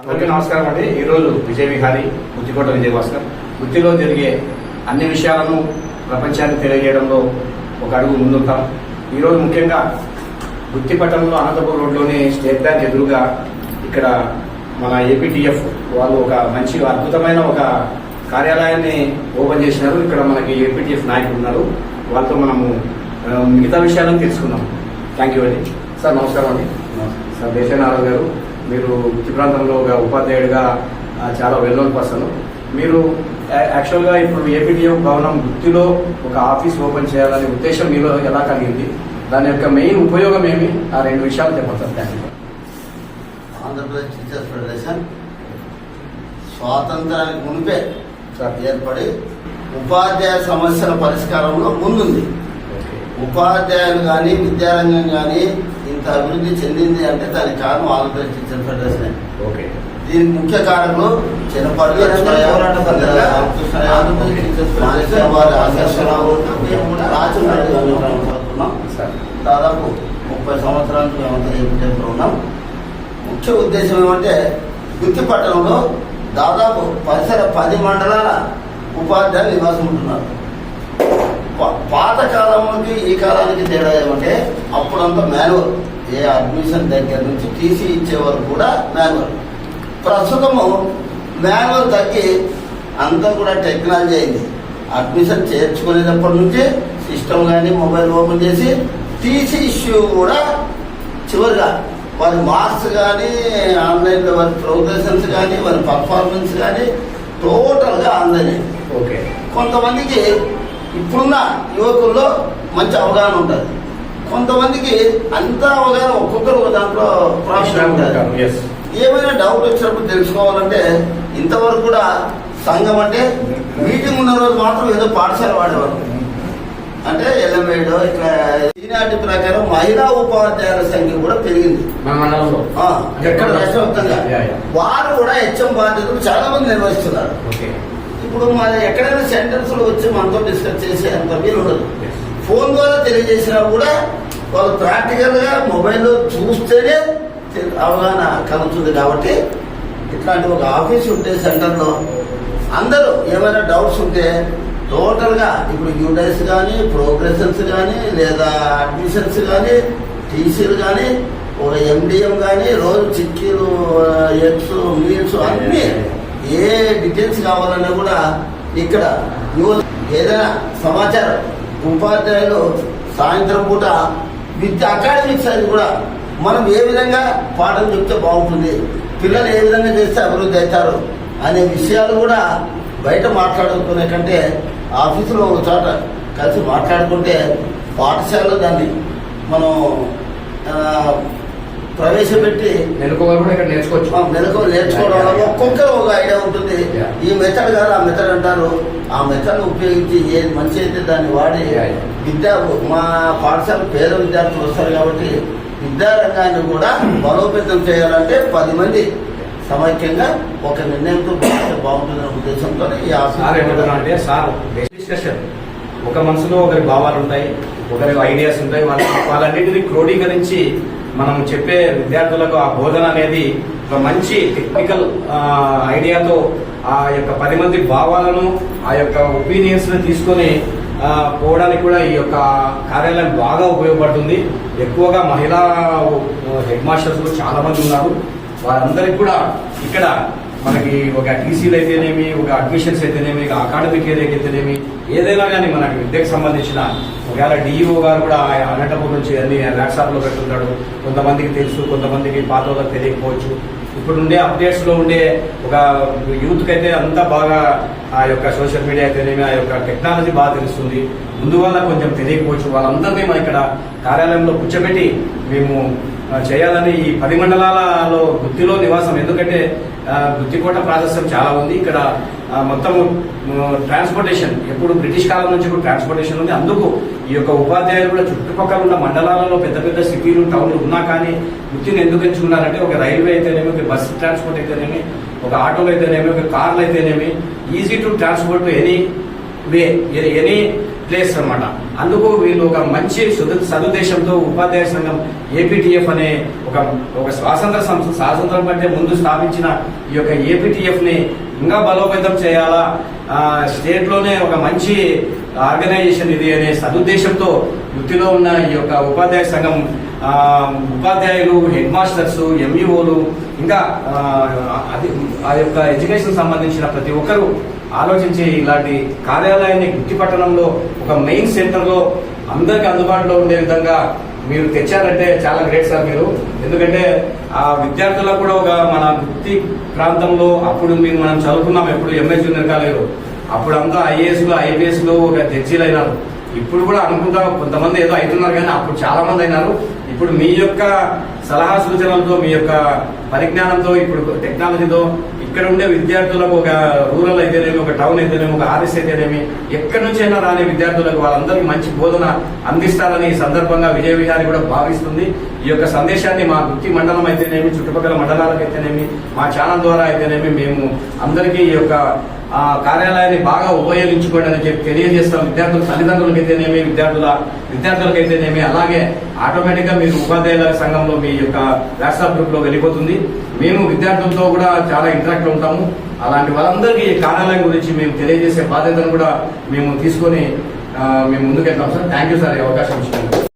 అందరికీ నమస్కారం అండి. ఈరోజు విజయ విహారీ బుద్ధికోట విజయ భాస్కర్ వృత్తిలో జరిగే అన్ని విషయాలను ప్రపంచానికి తెలియజేయడంలో ఒక అడుగు ముందుంటాం. ఈరోజు ముఖ్యంగా గుత్తి పట్టణంలో అనంతపురం రోడ్లోని స్టేట్ బ్యాంక్ ఎదురుగా ఇక్కడ మన ఏపీటీఎఫ్ వాళ్ళు ఒక మంచి అద్భుతమైన ఒక కార్యాలయాన్ని ఓపెన్ చేసినారు. ఇక్కడ మనకి ఏపీటీఎఫ్ నాయకులు ఉన్నారు. వాళ్ళతో మనము మిగతా విషయాలను తెలుసుకుందాం. థ్యాంక్ యూ అండి. సార్ నమస్కారం అండి. సార్ దేశానారాయణ గారు మీరు వృత్తి ప్రాంతంలో ఉపాధ్యాయుడిగా చాలా వెల్ నోన్ పర్సన్ మీరు యాక్చువల్గా ఇప్పుడు ఏపీటీఎఫ్ భవనం వృత్తిలో ఒక ఆఫీస్ ఓపెన్ చేయాలనే ఉద్దేశం మీలో ఎలా కలిగింది? దాని యొక్క మెయిన్ ఉపయోగం ఏమి? ఆ రెండు విషయాలు చెప్పండి thank you Andhra Pradesh teachers federation స్వాతంత్రానికి మునిపే ఏర్పడి ఉపాధ్యాయ సమస్యల పరిష్కారంలో ముందుంది. ఉపాధ్యాయులు కానీ విద్యారంగం కానీ ఇంత అభివృద్ధి చెందింది అంటే దానికి కారణం ఆంధ్రప్రదేశ్ టీచర్ ఫెడరేషన్ ఓకే. దీనికి ముఖ్య చిన్నపాటి ఆంధ్రప్రదేశ్ టీచర్స్ ఫెడరేషన్ వారి సార్. దాదాపు ముప్పై సంవత్సరాల మేమంతా ఏపీలో ఉన్నాం. ముఖ్య ఉద్దేశం ఏమంటే గుత్తి పట్టణంలో దాదాపు పరిసర పది మండలాల ఉపాధ్యాయులు నివాసం ఉంటున్నారు. పాత కాలంకి ఈ కాలానికి తేడా ఏమంటే అప్పుడంతా మాన్యువల్ ఏ అడ్మిషన్ దగ్గర నుంచి టీసీ ఇచ్చే వరకు కూడా మాన్యువల్ ప్రస్తుతము మాన్యువల్ తగ్గి అంతా కూడా టెక్నాలజీ అయింది. అడ్మిషన్ చేర్చుకునేటప్పటి నుంచి సిస్టమ్ కానీ మొబైల్ ఓపెన్ చేసి టీసీ ఇష్యూ కూడా చివరిగా వారి మార్క్స్ కానీ ఆన్లైన్లో వారి ప్రోగ్రెషన్స్ కానీ వారి పర్ఫార్మెన్స్ కానీ టోటల్గా ఆన్లైన్ ఓకే. కొంతమందికి ఇప్పుడున్న యువకుల్లో మంచి అవగాహన ఉంటుంది. కొంతమందికి అంత అవగాహన ఒక్కొక్కరు ఒక దాంట్లో ఎస్ ఏమైనా డౌట్ వచ్చినప్పుడు తెలుసుకోవాలంటే ఇంతవరకు కూడా సంఘం అంటే మీటింగ్ ఉన్న రోజు మాత్రం ఏదో పాఠశాల వాడేవారు. అంటే ఎల్ఎంఏడో ఇట్లా ఈనాటి ప్రకారం మహిళా ఉపాధ్యాయుల సంఖ్య కూడా పెరిగింది. మన మండలంలో. ఆ, ఎక్కడ? రాష్ట్ర వ్యాప్తంగా. Yeah, yeah. వారు కూడా హెచ్ఎం బాధ్యతలు చాలా మంది నిర్వహిస్తున్నారు. ఇప్పుడు మన ఎక్కడైనా సెంటర్స్లో వచ్చి మనతో డిస్కస్ చేసే అంత వీలు ఉండదు ఫోన్ ద్వారా తెలియజేసినా కూడా వాళ్ళు ప్రాక్టికల్గా మొబైల్లో చూస్తేనే అవగాహన కలుగుతుంది కాబట్టి ఇట్లాంటి ఒక ఆఫీస్ ఉంటే సెంటర్లో అందరూ ఏమైనా డౌట్స్ ఉంటే టోటల్గా ఇప్పుడు యూడైస్ కానీ ప్రోగ్రెషన్స్ కానీ లేదా అడ్మిషన్స్ కానీ టీసీలు కానీ ఒక ఎండిఎం కానీ రోజు చిక్కీలు ఎగ్స్ మీల్స్ అన్నీ ఏ డీటెయిల్స్ కావాలన్నా కూడా ఇక్కడ న్యూస్ ఏదైనా సమాచారం ఉపాధ్యాయులు సాయంత్రం పూట విత్ అకాడమిక్స్ అది కూడా మనం ఏ విధంగా పాఠం చెప్తే బాగుంటుంది పిల్లలు ఏ విధంగా చేస్తే అభివృద్ధి అవుతారు అనే విషయాలు కూడా బయట మాట్లాడుకునే కంటే ఆఫీసులో ఒక చోట కలిసి మాట్లాడుకుంటే పాఠశాలలో దాన్ని మనం ప్రవేశపెట్టి కూడా ఇక్కడ నేర్చుకోవచ్చు. మెలకు నేర్చుకోవడం వల్ల ఒక్కొక్కరు ఒక ఐడియా ఉంటుంది. ఈ మెథడ్ కాదు ఆ మెథడ్ అంటారు. ఆ మెథడ్ ఉపయోగించి ఏది మంచి అయితే దాన్ని వాడి. విద్యా మా పాఠశాల పేద విద్యార్థులు వస్తారు కాబట్టి విద్యారంగాన్ని కూడా బలోపేతం చేయాలంటే పది మంది సమైక్యంగా ఒక నిర్ణయంతో బాగుంటుందనే ఉద్దేశంతో ఈ సార్ ఏమంటున్నా ఆఫీస్ అంటే సార్ డిస్కషన్ ఒక మనసులో ఒకరి భావాలు ఉంటాయి ఒకరికి ఐడియాస్ ఉంటాయి. వాళ్ళ వాళ్ళన్నింటినీ క్రోడీకరించి మనం చెప్పే విద్యార్థులకు ఆ బోధన అనేది ఒక మంచి టెక్నికల్ ఐడియాతో ఆ యొక్క పది మంది భావాలను ఆ యొక్క ఒపీనియన్స్ని తీసుకొని పోవడానికి కూడా ఈ యొక్క కార్యాలయం బాగా ఉపయోగపడుతుంది. ఎక్కువగా మహిళా హెడ్ మాస్టర్స్ చాలా మంది ఉన్నారు. వారందరికి కూడా ఇక్కడ మనకి ఒక టీసీలు అయితేనేమి ఒక అడ్మిషన్స్ అయితేనేమి ఒక అకాడమిక్ ఏరియా అయితేనేమి ఏదైనా కానీ మనకి విద్యకు సంబంధించిన ఒకవేళ డిఈఓ గారు కూడా ఆయన నుంచి అన్ని ల్యాప్టాప్లో పెట్టుకుంటాడు కొంతమందికి తెలుసు కొంతమందికి పాత వాళ్ళకి తెలియకపోవచ్చు. ఇప్పుడు ఉండే అప్డేట్స్లో ఉండే ఒక యూత్కి అయితే అంతా బాగా ఆ యొక్క సోషల్ మీడియా అయితేనేమి ఆ యొక్క టెక్నాలజీ బాగా తెలుస్తుంది. ముందువల్ల కొంచెం తెలియకపోవచ్చు. వాళ్ళందరినీ మనం ఇక్కడ కార్యాలయంలో కూర్చోబెట్టి మేము చేయాలని ఈ పది మండలాలలో గుత్తిలో నివాసం. ఎందుకంటే గుత్తికోట ప్రాశస్యం చాలా ఉంది. ఇక్కడ మొత్తం ట్రాన్స్పోర్టేషన్ ఎప్పుడు బ్రిటిష్ కాలం నుంచి కూడా ట్రాన్స్పోర్టేషన్ ఉంది. అందుకు ఈ యొక్క ఉపాధ్యాయులు కూడా చుట్టుపక్కల ఉన్న మండలాలలో పెద్ద పెద్ద సిటీలు టౌన్లు ఉన్నా కానీ గుత్తిని ఎందుకు ఎంచుకున్నారంటే ఒక రైల్వే అయితేనేమి ఒక బస్ ట్రాన్స్పోర్ట్ అయితేనేమి ఒక ఆటోలు అయితేనేమి ఒక కార్లు అయితేనేమి easy to transport to any way any place అన్నమాట. అందుకు వీళ్ళు ఒక మంచి సుద- సదుద్దేశంతో ఉపాధ్యాయ సంఘం ఏపీటీఎఫ్ అనే ఒక ఒక స్వాతంత్ర సంస్థ స్వాతంత్రం కంటే ముందు స్థాపించిన ఈ యొక్క ఏపీటీఎఫ్ని ఇంకా బలోపేతం చేయాలా? స్టేట్లోనే స్టేట్లోనే ఒక మంచి ఆర్గనైజేషన్ ఇది అనే సదుద్దేశంతో వృత్తిలో ఉన్న ఈ యొక్క ఉపాధ్యాయ సంఘం ఉపాధ్యాయులు హెడ్ మాస్టర్స్ ఎంఈఓలు ఇంకా అది ఆ యొక్క ఎడ్యుకేషన్ సంబంధించిన ప్రతి ఒక్కరూ ఆలోచించి ఇలాంటి కార్యాలయాన్ని గుర్తిపట్టడంలో ఒక మెయిన్ సెంటర్ లో అందరికి అందుబాటులో ఉండే విధంగా మీరు తెచ్చారంటే చాలా గ్రేట్ సార్ మీరు. ఎందుకంటే ఆ విద్యార్థులకు కూడా ఒక మన వృత్తి ప్రాంతంలో అప్పుడు మీరు మనం చదువుకున్నాం ఎప్పుడు ఎంఎస్ జూనియర్ కాలేజీలో అప్పుడు అంతా ఐఏఎస్లు ఐపీఎస్లు ఒక జడ్జీలు అయినారు. ఇప్పుడు కూడా అనుకుంటాం కొంతమంది ఏదో అవుతున్నారు కానీ అప్పుడు చాలా మంది అయినారు. ఇప్పుడు మీ యొక్క సలహా సూచనలతో మీ యొక్క పరిజ్ఞానంతో ఇప్పుడు టెక్నాలజీతో ఇక్కడ ఉండే విద్యార్థులకు ఒక రూరల్ అయితేనేమి ఒక టౌన్ అయితేనేమి ఒక ఆర్ఎస్ అయితేనేమి ఎక్కడి నుంచైనా రాని విద్యార్థులకు వాళ్ళందరికీ మంచి బోధన అందిస్తారని ఈ సందర్భంగా విజయ విహారి కూడా భావిస్తుంది. ఈ యొక్క సందేశాన్ని మా గుత్తి మండలం అయితేనేమి చుట్టుపక్కల మండలాలకు అయితేనేమి మా ఛానల్ ద్వారా అయితేనేమి మేము అందరికీ ఈ యొక్క కార్యాలయాన్ని బాగా ఉపయోగించుకోండి అని చెప్పి తెలియజేస్తాం. విద్యార్థుల తల్లిదండ్రులకైతేనేమి విద్యార్థుల విద్యార్థులకైతేనేమి అలాగే ఆటోమేటిక్గా మీరు ఉపాధ్యాయుల సంఘంలో మీ యొక్క వాట్సాప్ గ్రూప్లో వెళ్ళిపోతుంది. మేము విద్యార్థులతో కూడా చాలా ఇంటరాక్ట్ ఉంటాము. అలాంటి వాళ్ళందరికీ ఈ కార్యాలయం గురించి మేము తెలియజేసే బాధ్యతను కూడా మేము తీసుకొని మేము మేము ముందుకెళ్తాం సార్. థ్యాంక్ యూ సార్ ఈ అవకాశం ఇచ్చినందుకు.